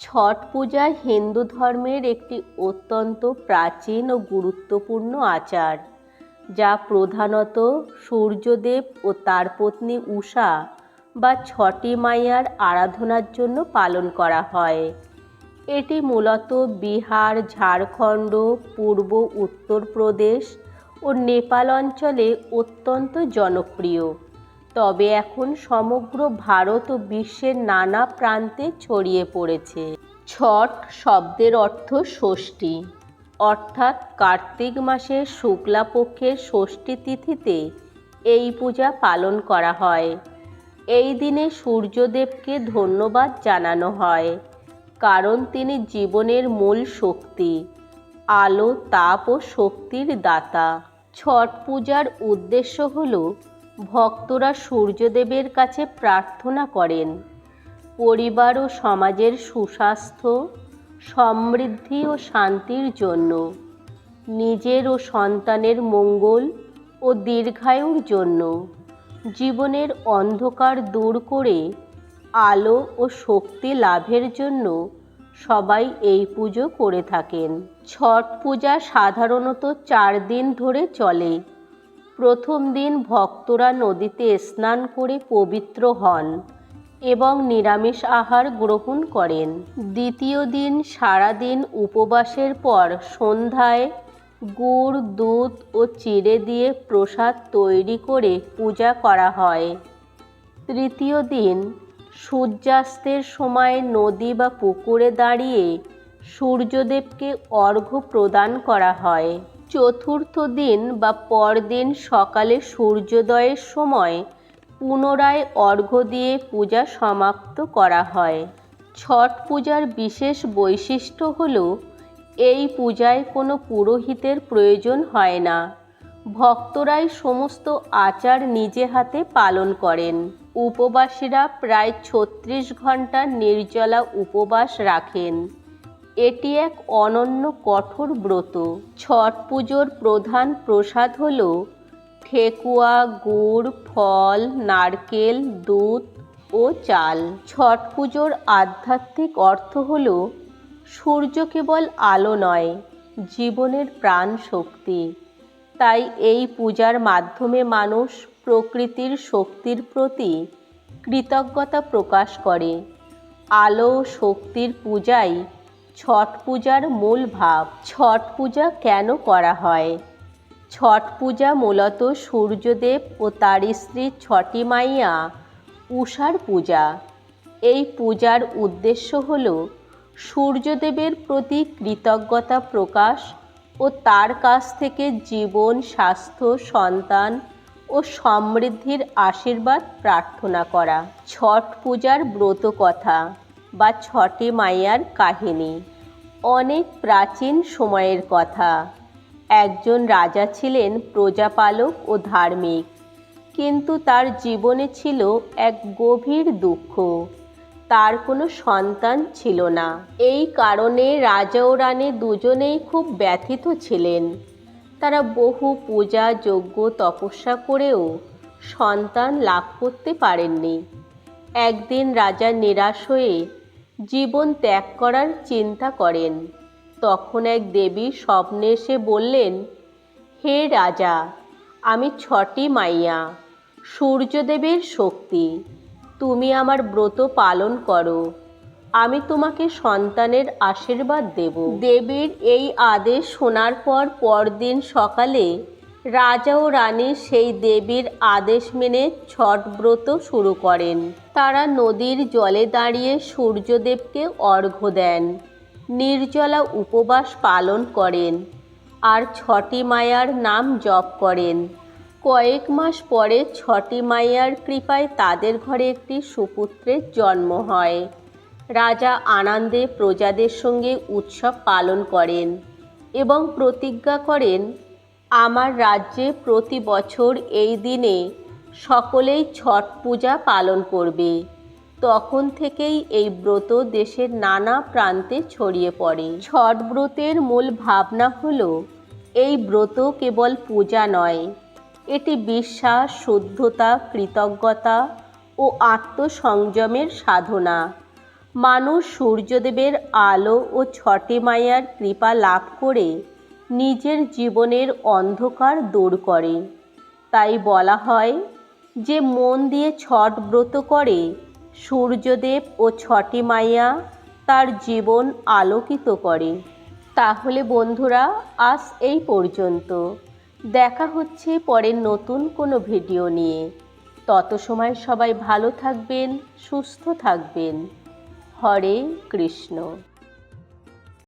ছট পূজা হিন্দু ধর্মের একটি অত্যন্ত প্রাচীন ও গুরুত্বপূর্ণ আচার, যা প্রধানত সূর্যদেব ও তার পত্নী উষা বা ছটি মাইয়ার আরাধনার জন্য পালন করা হয়। এটি মূলত বিহার, ঝাড়খণ্ড, পূর্ব উত্তরপ্রদেশ ও নেপাল অঞ্চলে অত্যন্ত জনপ্রিয়। তবে এখন সমগ্র ভারত ও বিশ্বের নানা প্রান্তে ছড়িয়ে পড়েছে। ছট শব্দের অর্থ ষষ্ঠী। অর্থাৎ কার্তিক মাসের শুক্লাপক্ষের ষষ্ঠী তিথিতে এই পূজা পালন করা হয়। এই দিনে সূর্যদেবকে ধন্যবাদ জানানো হয়, কারণ তিনি জীবনের মূল শক্তি, আলো, তাপ ও শক্তির দাতা। ছট পূজার উদ্দেশ্য হল ভক্তরা সূর্যদেবের কাছে প্রার্থনা করেন। পরিবার ও সমাজের সুস্বাস্থ্য, সমৃদ্ধি ও শান্তির জন্য, নিজের ও সন্তানের মঙ্গল ও দীর্ঘায়ুর জন্য, জীবনের অন্ধকার দূর করে আলো ও শক্তি লাভের জন্য সবাই এই পুজো করে থাকেন। ছট পূজা সাধারণত চার দিন ধরে চলে। প্রথম দিন ভক্তরা নদীতে স্নান করে পবিত্র হন এবং নিরামিষ আহার গ্রহণ করেন। দ্বিতীয় দিন সারাদিন উপবাসের পর সন্ধ্যায় গুড়, দুধ ও চিড়ে দিয়ে প্রসাদ তৈরি করে পূজা করা হয়। তৃতীয় দিন সূর্যাস্তের সময় নদী বা পুকুরে দাঁড়িয়ে সূর্যদেবকে অর্ঘ্য প্রদান করা হয়। চতুর্থ দিন বা পরদিন সকালে সূর্যোদয়ের সময় পুনরায় অর্ঘ্য দিয়ে পূজা সমাপ্ত করা হয়। ছট পূজার বিশেষ বৈশিষ্ট্য হল, এই পূজায় কোনো পুরোহিতের প্রয়োজন হয় না। ভক্তরাই সমস্ত আচার নিজে হাতে পালন করেন। উপবাসীরা প্রায় ছত্রিশ ঘণ্টা নির্জলা উপবাস রাখেন। এটি এক অনন্য কঠোর ব্রত। ছট পুজোর প্রধান প্রসাদ হল ঠেকুয়া, গুড়, ফল, নারকেল, দুধ ও চাল। ছট পুজোর আধ্যাত্মিক অর্থ হল সূর্য কেবল আলো নয়, জীবনের প্রাণ শক্তি তাই এই পূজার মাধ্যমে মানুষ প্রকৃতির শক্তির প্রতি কৃতজ্ঞতা প্রকাশ করে। আলো শক্তির পূজাই ছট পূজার মূল ভাব, ছট পূজা কেন করা হয়? ছট পূজা মূলত সূর্যদেব ও তার স্ত্রী ছটি মাইয়া উষার পূজা। এই পূজার উদ্দেশ্য হল সূর্যদেবের প্রতি কৃতজ্ঞতা প্রকাশ ও তার কাছ থেকে জীবন, স্বাস্থ্য, সন্তান ও সমৃদ্ধির আশীর্বাদ প্রার্থনা করা। ছট পূজার ব্রত কথা। বা ছটে মাইয়ার কাহিনী। অনেক প্রাচীন সময়ের কথা। একজন রাজা ছিলেন প্রজাপালক ও ধার্মিক, কিন্তু তার জীবনে ছিল এক গভীর দুঃখ। তার কোনো সন্তান ছিল না। এই কারণে রাজা ও রানী দুজনেই খুব ব্যথিত ছিলেন। তারা বহু পূজা, যজ্ঞ, তপস্যা করেও সন্তান লাভ করতে পারেননি। একদিন রাজা নিরাশ হয়ে জীবন ত্যাগ করার চিন্তা করেন। তখন এক দেবী স্বপ্নে এসে বললেন, হে রাজা, আমি ছটি মাইয়া, সূর্যদেবের শক্তি। তুমি আমার ব্রত পালন করো। আমি তোমাকে সন্তানের আশীর্বাদ দেব। দেবীর এই আদেশ শোনার পর পরদিন সকালে রাজা ও রানী সেই দেবীর আদেশ মেনে ছট ব্রত শুরু করেন। তারা নদীর জলে দাঁড়িয়ে সূর্যদেবকে অর্ঘ্য দেন, নির্জলা উপবাস পালন করেন আর ছটি মায়ার নাম জপ করেন। কয়েক মাস পরে ছটি মায়ার কৃপায় তাদের ঘরে একটি সুপুত্রের জন্ম হয়। রাজা আনন্দে প্রজাদের সঙ্গে উৎসব পালন করেন এবং প্রতিজ্ঞা করেন আমার রাজ্যে প্রতি বছর এই দিনে সকলেই ছট পূজা পালন করবে। তখন থেকেই এই ব্রত দেশের নানা প্রান্তে ছড়িয়ে পড়ে। ছট ব্রতের মূল ভাবনা হলো, এই ব্রত কেবল পূজা নয়, এটি বিশ্বাস, শুদ্ধতা, কৃতজ্ঞতা ও আত্মসংযমের সাধনা। মানুষ সূর্যদেবের আলো ও ছটে মায়ার কৃপা লাভ করে নিজের জীবনের অন্ধকার দূর করে। তাই বলা হয় যে মন দিয়ে ছট ব্রত করে সূর্যদেব ও ছটি মাইয়া তার জীবন আলোকিত করে। তাহলে বন্ধুরা, আজ এই পর্যন্ত। দেখা হচ্ছে পরের নতুন কোনো ভিডিও নিয়ে। তত সময় সবাই ভালো থাকবেন, সুস্থ থাকবেন। হরে কৃষ্ণ।